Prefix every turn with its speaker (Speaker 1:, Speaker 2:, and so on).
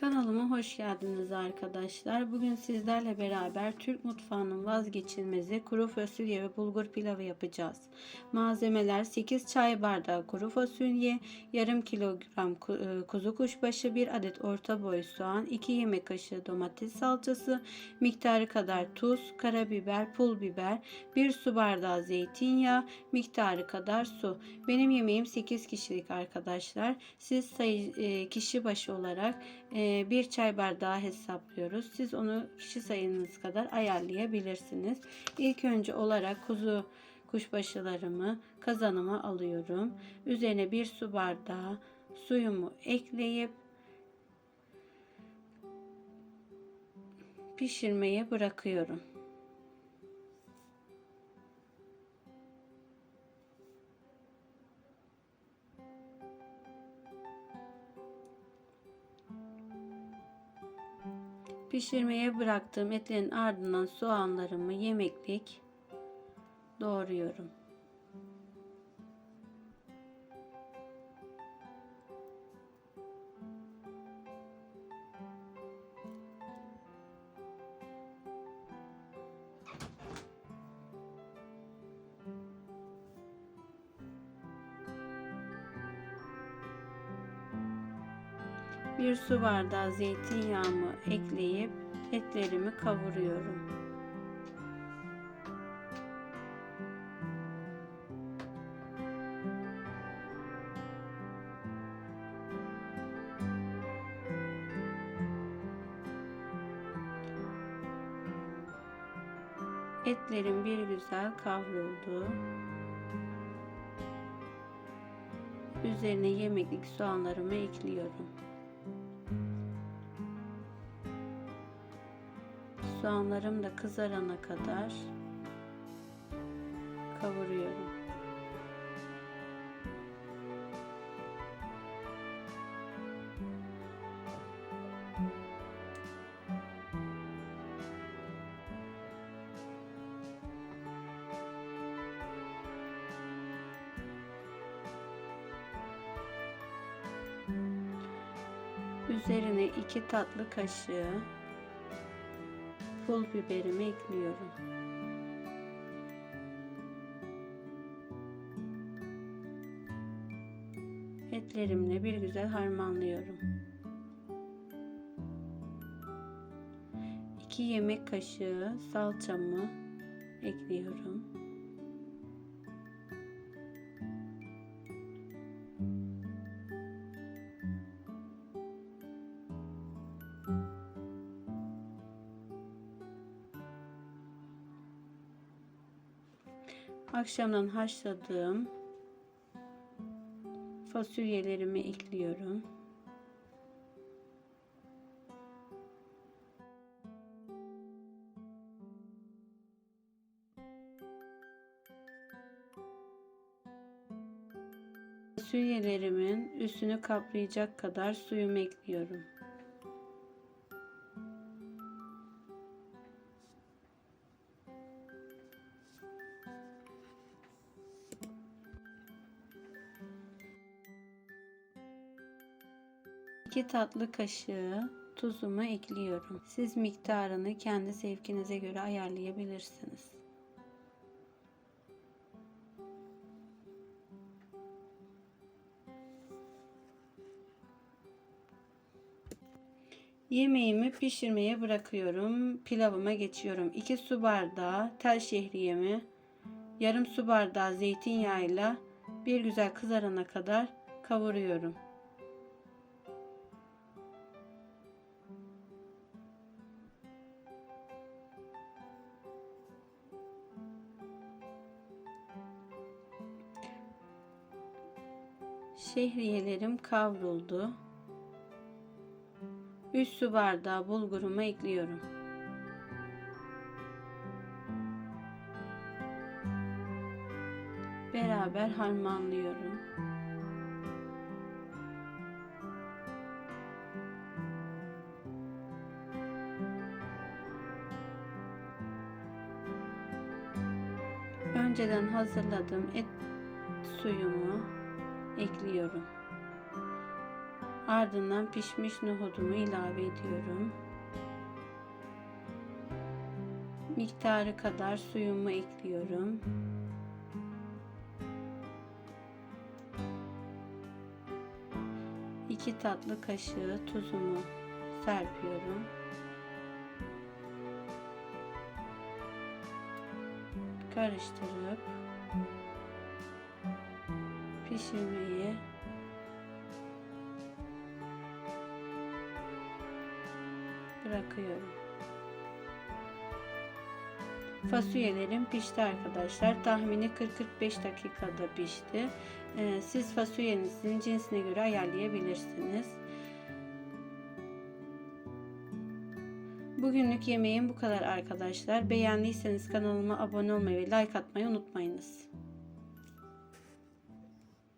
Speaker 1: Kanalıma hoş geldiniz arkadaşlar. Bugün sizlerle beraber Türk mutfağının vazgeçilmezi kuru fasulye ve bulgur pilavı yapacağız. Malzemeler 8 çay bardağı kuru fasulye, yarım kilogram e, kuzu kuşbaşı, 1 adet orta boy soğan, 2 yemek kaşığı domates salçası, miktarı kadar tuz, karabiber, pul biber, 1 su bardağı zeytinyağı, miktarı kadar su. Benim yemeğim 8 kişilik arkadaşlar. Siz sayı e, kişi başı olarak bir çay bardağı hesaplıyoruz. Siz onu kişi sayınız kadar ayarlayabilirsiniz. İlk önce olarak kuzu kuşbaşılarımı kazanıma alıyorum. Üzerine bir su bardağı suyumu ekleyip pişirmeye bırakıyorum. Pişirmeye bıraktığım etlerin ardından soğanlarımı yemeklik doğruyorum. Bir su bardağı zeytinyağımı ekleyip etlerimi kavuruyorum. Etlerim bir güzel kavruldu. Üzerine yemeklik soğanlarımı ekliyorum. Soğanlarım da kızarana kadar kavuruyorum. Üzerine iki tatlı kaşığı pul biberimi ekliyorum. Etlerimle bir güzel harmanlıyorum. 2 yemek kaşığı salçamı ekliyorum. Akşamdan haşladığım fasulyelerimi ekliyorum. Fasulyelerimin üstünü kaplayacak kadar suyumu ekliyorum. İki tatlı kaşığı tuzumu ekliyorum. Siz miktarını kendi zevkinize göre ayarlayabilirsiniz. Yemeğimi pişirmeye bırakıyorum. Pilavıma geçiyorum. 2 su bardağı tel şehriyemi, yarım su bardağı zeytinyağıyla bir güzel kızarana kadar kavuruyorum. Şehriyelerim kavruldu. 3 su bardağı bulgurumu ekliyorum. Beraber harmanlıyorum. Önceden hazırladığım et suyumu ekliyorum. Ardından pişmiş nohudumu ilave ediyorum. Miktarı kadar suyumu ekliyorum. İki tatlı kaşığı tuzumu serpiyorum. Karıştırıp pişirmeyi bırakıyorum. Fasulyelerim pişti arkadaşlar. Tahmini 40-45 dakikada pişti. Ee, siz fasulyenizin cinsine göre ayarlayabilirsiniz. Bugünlük yemeğim bu kadar arkadaşlar. Beğendiyseniz kanalıma abone olmayı ve like atmayı unutmayınız.